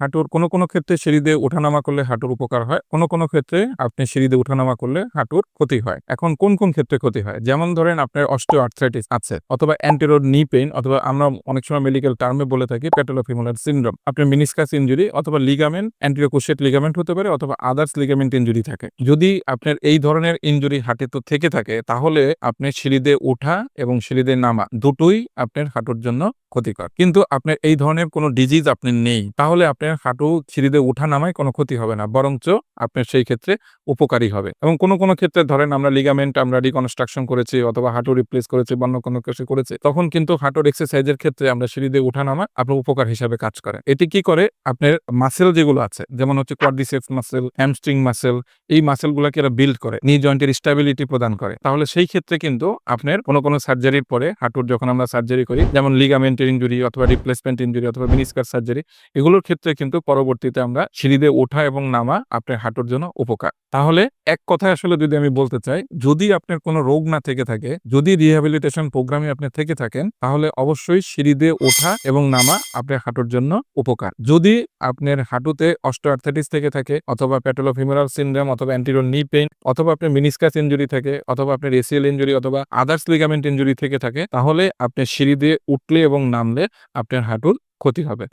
হাঁটুর কোনো কোনো ক্ষেত্রে সিঁড়ি দিয়ে ওঠানামা করলে হাঁটুর উপকার হয়, কোনো কোনো ক্ষেত্রে আপনি সিঁড়ি দিয়ে ওঠানামা করলে হাঁটুর ক্ষতি হয়। এখন কোন কোন ক্ষেত্রে ক্ষতি হয়? যেমন ধরেন আপনার অস্টিও আর্থ্রাইটিস আছে অথবা অ্যান্টেরোর নি পেইন অথবা আমরা অনেক সময় মেডিকেল টার্মে বলে থাকি প্যাটেলোফিমোলার সিন্ড্রোম আপনার মিনিসকাস ইনজুরি অথবা লিগামেন্ট অ্যান্টিরোকুশেট লিগামেন্ট হতে পারে অথবা আদার্স লিগামেন্ট ইঞ্জুরি থাকে। যদি আপনার এই ধরনের ইনজুরি হাঁটে তো থেকে থাকে, তাহলে আপনি সিঁড়ি দিয়ে ওঠা এবং সিঁড়ি দিয়ে নামা দুটোই আপনার হাঁটুর জন্য ক্ষতিকর। কিন্তু আপনার এই ধরনের কোনো ডিজিজ আপনি নেই, তাহলে আপনার হাঁটু সিঁড়িতে ওঠা নামায় কোনো ক্ষতি হবে না। বরঞ্চ আপনার সেই ক্ষেত্রে উপকারী হবে। এবং কোনো কোনো ক্ষেত্রে ধরেন আমরা লিগামেন্ট আমরা রিকনস্ট্রাকশন করেছি অথবা হাঁটু রিপ্লেস করেছি, বা অন্য কোনো কিছু করেছি, তখন কিন্তু হাঁটুর এক্সারসাইজের ক্ষেত্রে আমরা সিঁড়িতে ওঠা নামা আপনার উপকার হিসাবে কাজ করে। এটি কি করে? আপনার মাসেল যেগুলো আছে, যেমন হচ্ছে কোয়াড্রিসেপস মাসেল হ্যামস্ট্রিং মাসেল এই মাসেলগুলোকে এরা বিল্ড করে নি জয়েন্টের স্টেবিলিটি প্রদান করে। তাহলে সেই ক্ষেত্রে কিন্তু আপনার কোনো কোনো সার্জারির পরে হাঁটুর যখন আমরা সার্জারি করি, যেমন লিগামেন্টের ইঞ্জুরি অথবা রিপ্লেসমেন্ট ইঞ্জুরি অথবা মিনিস্কার সার্জারি এগুলোর ক্ষেত্রে কিন্তু পরবর্তীতে আমরা সিঁড়িতে ওঠা এবং নামা আপনার হাঁটুর জন্য উপকার। তাহলে এক কথায় আসলে যদি আমি বলতে চাই, যদি আপনার কোনো রোগ না থেকে থাকে, যদি রিহ্যাবিলিটেশন প্রোগ্রামে আপনি থেকে থাকেন, তাহলে অবশ্যই সিঁড়ি দিয়ে ওঠা এবং নামা আপনার হাঁটুর জন্য উপকার। যদি আপনার হাঁটুতে অস্টোআর্থাইটিস থেকে থাকে, অথবা প্যাটেলোফিমোরাল সিনড্রোম অথবা অ্যান্টিরোর নি পেইন অথবা আপনার মিনিসকাস ইনজুরি থাকে, অথবা আপনার এসিএল ইঞ্জুরি অথবা আদার্স লিগামেন্ট ইঞ্জুরি থেকে থাকে, তাহলে আপনি সিঁড়ি দিয়ে উঠলে এবং নামলে আপনার হাঁটুর ক্ষতি হবে।